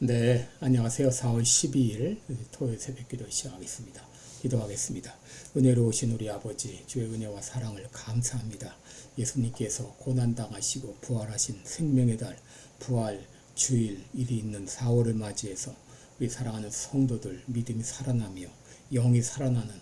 네, 안녕하세요. 4월 12일 토요일 새벽 기도 시작하겠습니다. 기도하겠습니다. 은혜로우신 우리 아버지, 주의 은혜와 사랑을 감사합니다. 예수님께서 고난당하시고 부활하신 생명의 달, 부활 주일 일이 있는 4월을 맞이해서 우리 사랑하는 성도들 믿음이 살아나며 영이 살아나는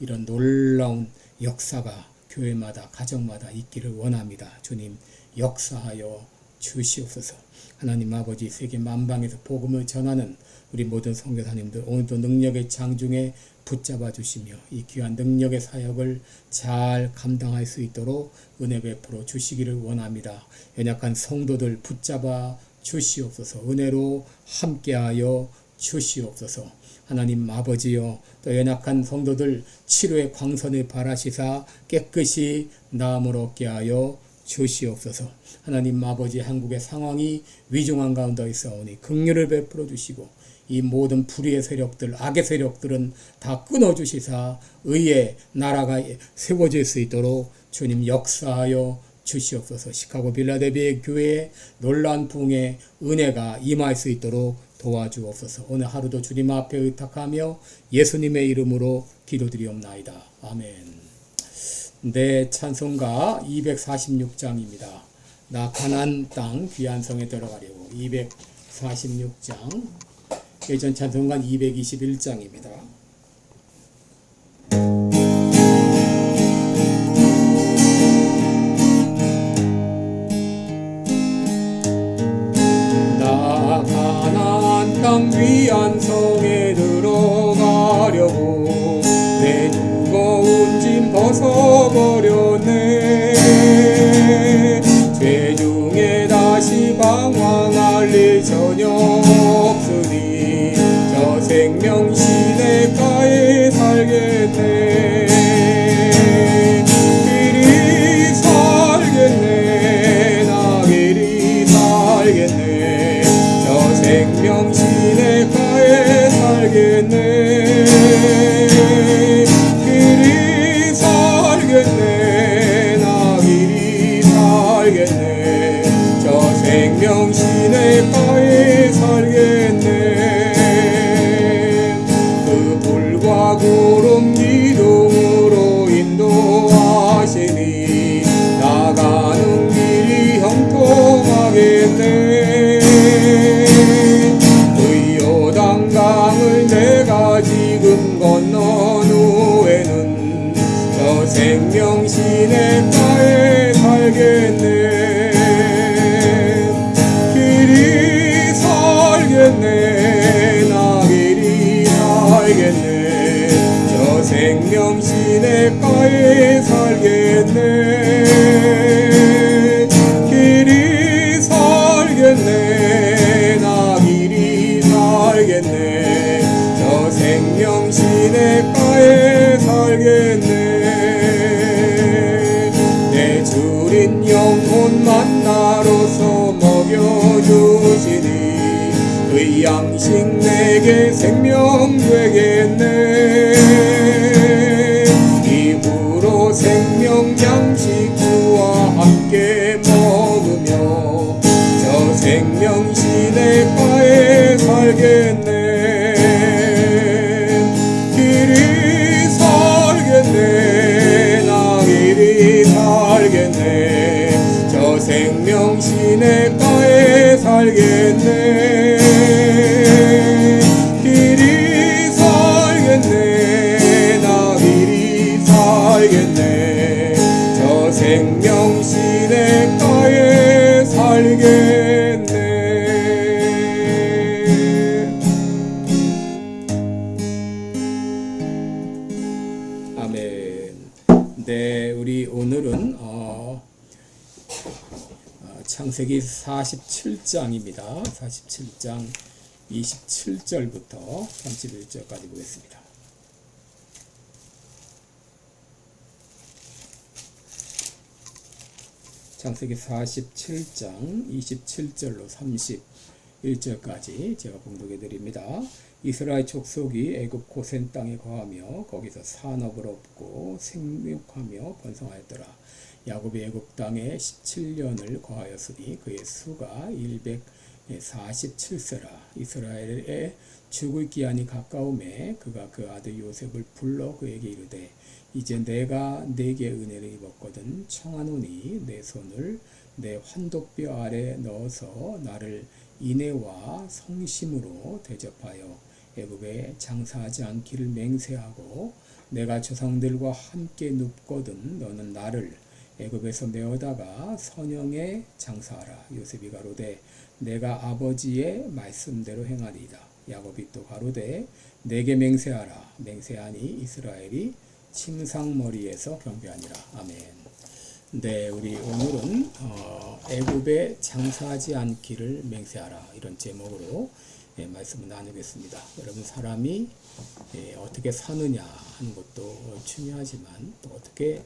이런 놀라운 역사가 교회마다 가정마다 있기를 원합니다. 주님 역사하여 주시옵소서. 하나님 아버지 세계 만방에서 복음을 전하는 우리 모든 선교사님들 오늘도 능력의 장중에 붙잡아 주시며 이 귀한 능력의 사역을 잘 감당할 수 있도록 은혜 베풀어 주시기를 원합니다. 연약한 성도들 붙잡아 주시옵소서. 은혜로 함께하여 주시옵소서. 하나님 아버지여 또 연약한 성도들 치료의 광선을 바라시사 깨끗이 나음을 얻게 하여 주시옵소서. 하나님 아버지 한국의 상황이 위중한 가운데 있사오니 긍휼을 베풀어 주시고 이 모든 불의의 세력들, 악의 세력들은 다 끊어 주시사 의의 나라가 세워질 수 있도록 주님 역사하여 주시옵소서. 시카고 빌라델비의 교회에 놀라운 부흥의 은혜가 임할 수 있도록 도와주옵소서. 오늘 하루도 주님 앞에 의탁하며 예수님의 이름으로 기도드리옵나이다. 아멘. 네, 찬송가 246장입니다. 나 가난 땅 귀한 성에 들어가려고 246장 예전 찬송가 221장입니다. there. 시내가에 살겠네 길이 살겠네. 나 길이 살겠네. 저 생명 시내가에 살겠네. 내 주린 영혼 만나로서 먹여주시니 그 양식 내게 생명 되겠네 시 창세기 47장입니다. 47장 27절부터 31절까지 보겠습니다. 창세기 47장 27절로 31절까지 제가 봉독해 드립니다. 이스라엘 족속이 애굽 고센 땅에 거하며 거기서 산업을 얻고 생육하며 번성하였더라. 야곱이 애굽 땅에 17년을 거하였으니 그의 수가 47세라. 이스라엘의 죽을 기한이 가까움에 그가 그 아들 요셉을 불러 그에게 이르되 이제 내가 내게 은혜를 입었거든 청하노니 내 손을 내 환도뼈 아래 넣어서 나를 인애와 성심으로 대접하여 애굽에 장사하지 않기를 맹세하고 내가 조상들과 함께 눕거든 너는 나를 애굽에서 내어다가 선영에 장사하라. 요셉이 가로되 내가 아버지의 말씀대로 행하리이다. 야곱이 또 가로되 내게 맹세하라. 맹세하니 이스라엘이 침상머리에서 경배하니라. 아멘. 네, 우리 오늘은 어, 애굽에 장사하지 않기를 맹세하라. 이런 제목으로 예, 말씀을 나누겠습니다. 여러분 사람이 예, 어떻게 사느냐 하는 것도 중요하지만 또 어떻게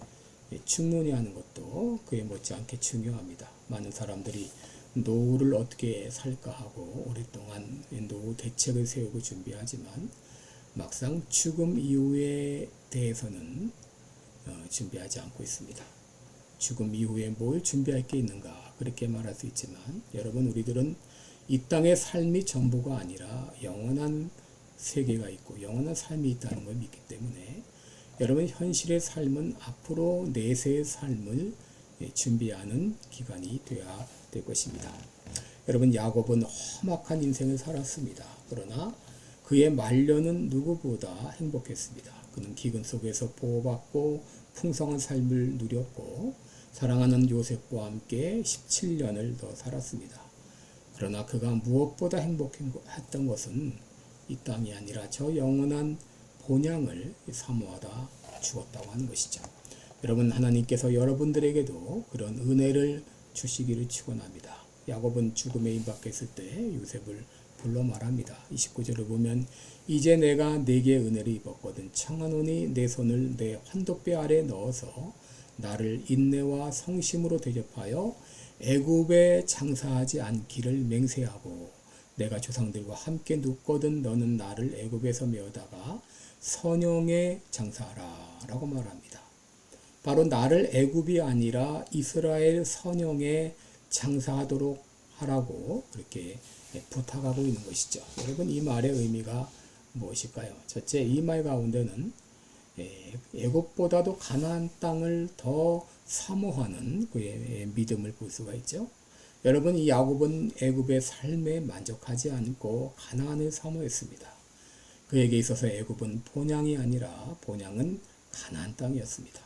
예, 죽느냐 하는 것도 그에 못지않게 중요합니다. 많은 사람들이 노후를 어떻게 살까 하고 오랫동안 노후 대책을 세우고 준비하지만 막상 죽음 이후에 대해서는 어, 준비하지 않고 있습니다. 죽음 이후에 뭘 준비할 게 있는가 그렇게 말할 수 있지만 여러분 우리들은 이 땅의 삶이 전부가 아니라 영원한 세계가 있고 영원한 삶이 있다는 걸 믿기 때문에 여러분 현실의 삶은 앞으로 내세의 삶을 예, 준비하는 기간이 되어야 될 것입니다. 여러분 야곱은 험악한 인생을 살았습니다. 그러나 그의 말년은 누구보다 행복했습니다. 그는 기근 속에서 보호받고 풍성한 삶을 누렸고 사랑하는 요셉과 함께 17년을 더 살았습니다. 그러나 그가 무엇보다 행복했던 것은 이 땅이 아니라 저 영원한 본향을 사모하다 죽었다고 하는 것이죠. 여러분 하나님께서 여러분들에게도 그런 은혜를 주시기를 축원합니다. 야곱은 죽음에 임박했을 때 요셉을 불러 말합니다. 29절을 보면 이제 내가 네게 은혜를 입었거든 청하노니 내 손을 내 환도뼈 아래 넣어서 나를 인내와 성심으로 대접하여 애굽에 장사하지 않기를 맹세하고 내가 조상들과 함께 눕거든 너는 나를 애굽에서 메어다가 선영에 장사하라 라고 말합니다. 바로 나를 애굽이 아니라 이스라엘 선영에 장사하도록 하라고 그렇게 부탁하고 있는 것이죠. 여러분 이 말의 의미가 무엇일까요? 첫째 이 말 가운데는 애굽보다도 가나안 땅을 더 사모하는 그의 믿음을 볼 수가 있죠. 여러분 이 야곱은 애굽의 삶에 만족하지 않고 가나안을 사모했습니다. 그에게 있어서 애굽은 본향이 아니라 본향은 가나안 땅이었습니다.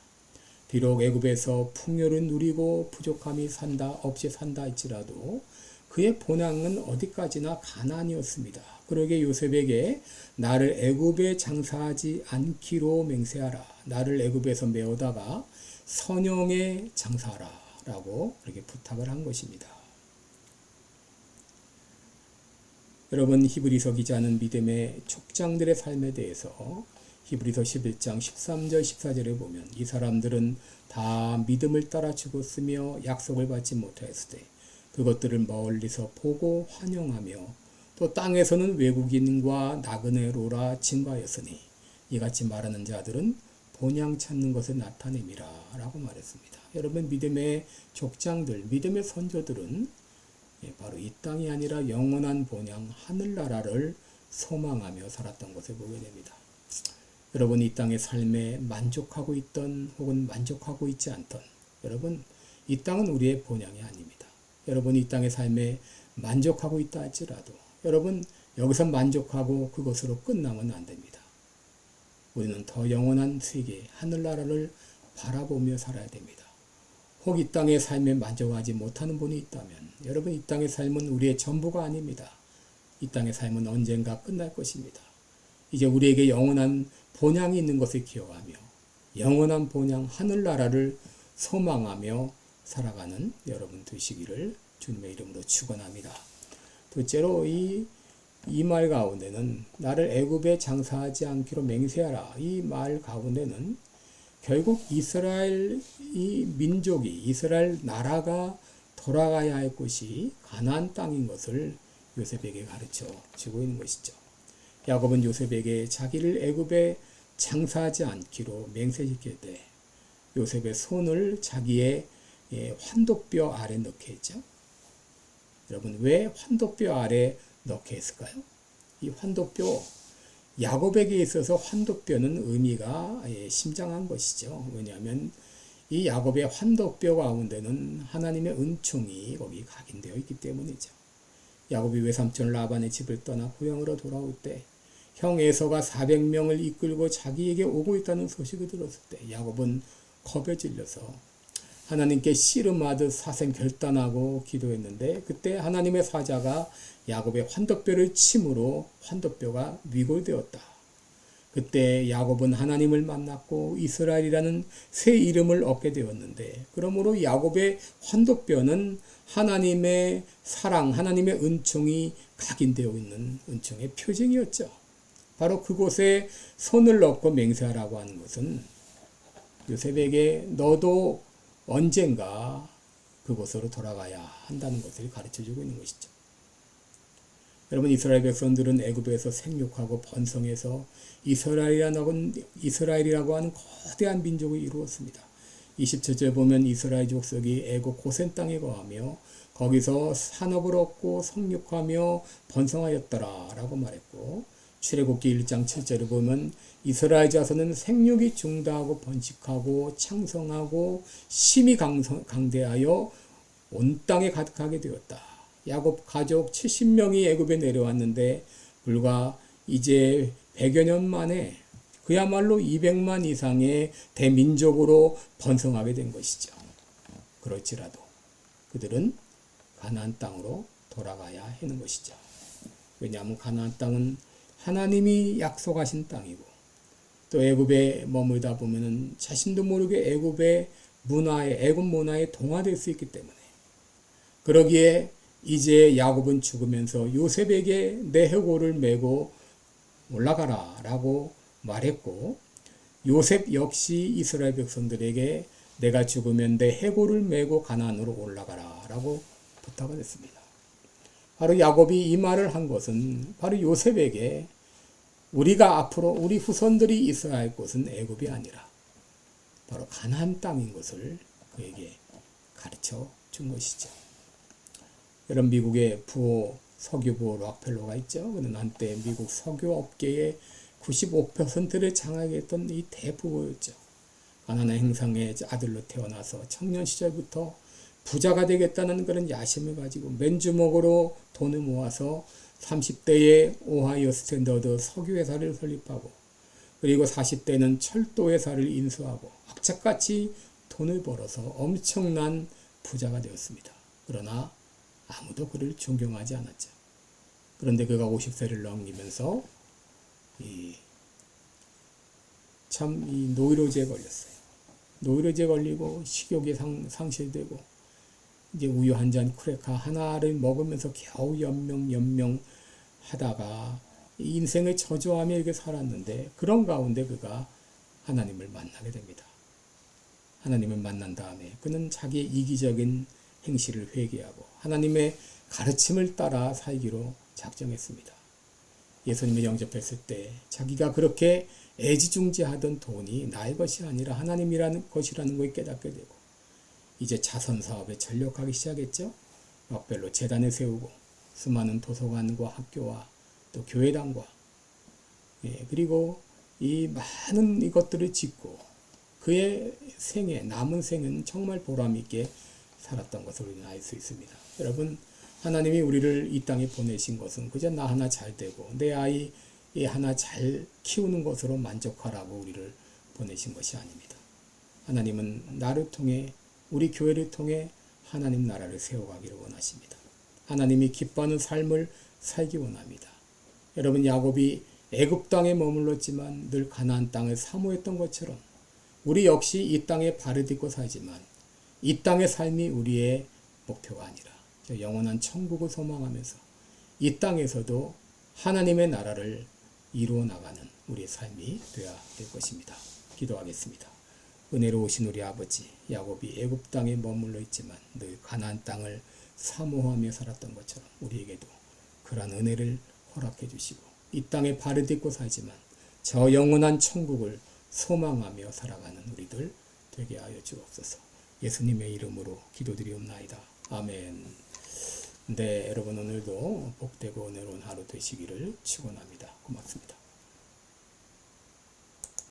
비록 애굽에서 풍요를 누리고 부족함이 산다 없이 산다 할지라도 그의 본향은 어디까지나 가나안이었습니다. 그러게 요셉에게 나를 애굽에 장사하지 않기로 맹세하라. 나를 애굽에서 메어다가 선영에 장사하라 라고 그렇게 부탁을 한 것입니다. 여러분 히브리서 기자는 믿음의 족장들의 삶에 대해서 히브리서 11장 13절 14절에 보면 이 사람들은 다 믿음을 따라 죽었으며 약속을 받지 못하였을 때 그것들을 멀리서 보고 환영하며 또 땅에서는 외국인과 나그네로라 증거하였으니 이같이 말하는 자들은 본향 찾는 것을 나타냄이라 라고 말했습니다. 여러분 믿음의 족장들, 믿음의 선조들은 예, 바로 이 땅이 아니라 영원한 본향 하늘나라를 소망하며 살았던 것을 보게 됩니다. 여러분 이 땅의 삶에 만족하고 있던 혹은 만족하고 있지 않던 여러분 이 땅은 우리의 본향이 아닙니다. 여러분 이 땅의 삶에 만족하고 있다 할지라도 여러분 여기서 만족하고 그것으로 끝나면 안 됩니다. 우리는 더 영원한 세계 하늘나라를 바라보며 살아야 됩니다. 혹 이 땅의 삶에 만족하지 못하는 분이 있다면 여러분 이 땅의 삶은 우리의 전부가 아닙니다. 이 땅의 삶은 언젠가 끝날 것입니다. 이제 우리에게 영원한 본향이 있는 것을 기억하며 영원한 본향 하늘나라를 소망하며 살아가는 여러분 되시기를 주님의 이름으로 축원합니다. 둘째로 이 이 말 가운데는 나를 애굽에 장사하지 않기로 맹세하라. 이 말 가운데는 결국 이스라엘 이 민족이 이스라엘 나라가 돌아가야 할 곳이 가나안 땅인 것을 요셉에게 가르쳐 주고 있는 것이죠. 야곱은 요셉에게 자기를 애굽에 장사하지 않기로 맹세시킬 때 요셉의 손을 자기의 예, 환도뼈 아래 넣게 했죠. 여러분 왜 환도뼈 아래 넣게 했을까요? 이 환도뼈 야곱에게 있어서 환도뼈는 의미가 예, 심장한 것이죠. 왜냐하면 이 야곱의 환도뼈 가운데는 하나님의 은총이 거기 각인되어 있기 때문이죠. 야곱이 외삼촌 라반의 집을 떠나 고향으로 돌아올 때 형 에서가 400명을 이끌고 자기에게 오고 있다는 소식을 들었을 때 야곱은 겁에 질려서 하나님께 씨름하듯 사생 결단하고 기도했는데 그때 하나님의 사자가 야곱의 환도뼈를 침으로 환도뼈가 위골되었다. 그때 야곱은 하나님을 만났고 이스라엘이라는 새 이름을 얻게 되었는데 그러므로 야곱의 환도뼈는 하나님의 사랑, 하나님의 은총이 각인되어 있는 은총의 표징이었죠. 바로 그곳에 손을 넣고 맹세하라고 하는 것은 요셉에게 너도 언젠가 그곳으로 돌아가야 한다는 것을 가르쳐 주고 있는 것이죠. 여러분 이스라엘 백성들은 애굽에서 생육하고 번성해서 이스라엘이라고 하는, 이스라엘이라고 하는 거대한 민족을 이루었습니다. 27절 보면 이스라엘 족속이 애굽 고센 땅에 거하며 거기서 산업을 얻고 성육하며 번성하였더라라고 말했고 출애굽기 1장 7절을 보면 이스라엘 자손은 생육이 중다하고 번식하고 창성하고 심히 강대하여 온 땅에 가득하게 되었다. 야곱 가족 70명이 애굽에 내려왔는데 불과 이제 100여 년 만에 그야말로 200만 이상의 대민족으로 번성하게 된 것이죠. 그럴지라도 그들은 가나안 땅으로 돌아가야 하는 것이죠. 왜냐하면 가나안 땅은 하나님이 약속하신 땅이고 또 애굽에 머물다 보면은 자신도 모르게 애굽의 문화에 애굽 문화에 동화될 수 있기 때문에 그러기에 이제 야곱은 죽으면서 요셉에게 내 해골을 메고 올라가라라고 말했고 요셉 역시 이스라엘 백성들에게 내가 죽으면 내 해골을 메고 가나안으로 올라가라라고 부탁을 했습니다. 바로 야곱이 이 말을 한 것은 바로 요셉에게 우리가 앞으로 우리 후손들이 있어야 할 곳은 애굽이 아니라 바로 가나안 땅인 것을 그에게 가르쳐 준 것이죠. 여러분 미국의 부호 석유 부호 락펠로가 있죠. 그는 한때 미국 석유 업계의 95%를 장악했던 이 대부호였죠. 가난한 행상의 아들로 태어나서 청년 시절부터 부자가 되겠다는 그런 야심을 가지고 맨주먹으로 돈을 모아서 30대에 오하이오 스탠더드 석유회사를 설립하고 그리고 40대는 철도회사를 인수하고 악착같이 돈을 벌어서 엄청난 부자가 되었습니다. 그러나 아무도 그를 존경하지 않았죠. 그런데 그가 50세를 넘기면서 참이 노이로제에 걸렸어요. 노이로제 걸리고 식욕이 상, 상실되고 이제 우유 한잔 크래커 하나를 먹으면서 겨우 연명 연명 하다가 인생을 저조하며 이렇게 살았는데 그런 가운데 그가 하나님을 만나게 됩니다. 하나님을 만난 다음에 그는 자기의 이기적인 행실을 회개하고 하나님의 가르침을 따라 살기로 작정했습니다. 예수님을 영접했을 때 자기가 그렇게 애지중지하던 돈이 나의 것이 아니라 하나님이라는 것이라는 걸 깨닫게 되고 이제 자선 사업에 전력하기 시작했죠. 럭별로 재단을 세우고 수많은 도서관과 학교와 또 교회당과 예, 그리고 이 많은 이것들을 짓고 그의 생애 남은 생은 정말 보람 있게 살았던 것을 우리는 알 수 있습니다. 여러분 하나님이 우리를 이 땅에 보내신 것은 그저 나 하나 잘 되고 내 아이 하나 잘 키우는 것으로 만족하라고 우리를 보내신 것이 아닙니다. 하나님은 나를 통해 우리 교회를 통해 하나님 나라를 세워가기를 원하십니다. 하나님이 기뻐하는 삶을 살기 원합니다. 여러분 야곱이 애굽 땅에 머물렀지만 늘 가나안 땅을 사모했던 것처럼 우리 역시 이 땅에 발을 딛고 살지만 이 땅의 삶이 우리의 목표가 아니라 영원한 천국을 소망하면서 이 땅에서도 하나님의 나라를 이루어 나가는 우리의 삶이 되어야 될 것입니다. 기도하겠습니다. 은혜로우신 우리 아버지 야곱이 애굽 땅에 머물러 있지만 늘 가나안 땅을 사모하며 살았던 것처럼 우리에게도 그러한 은혜를 허락해 주시고 이 땅에 발을 딛고 살지만 저 영원한 천국을 소망하며 살아가는 우리들 되게 하여 주옵소서. 예수님의 이름으로 기도드리옵나이다. 아멘. 네, 여러분 오늘도 복되고 은혜로운 하루 되시기를 축원합니다. 고맙습니다.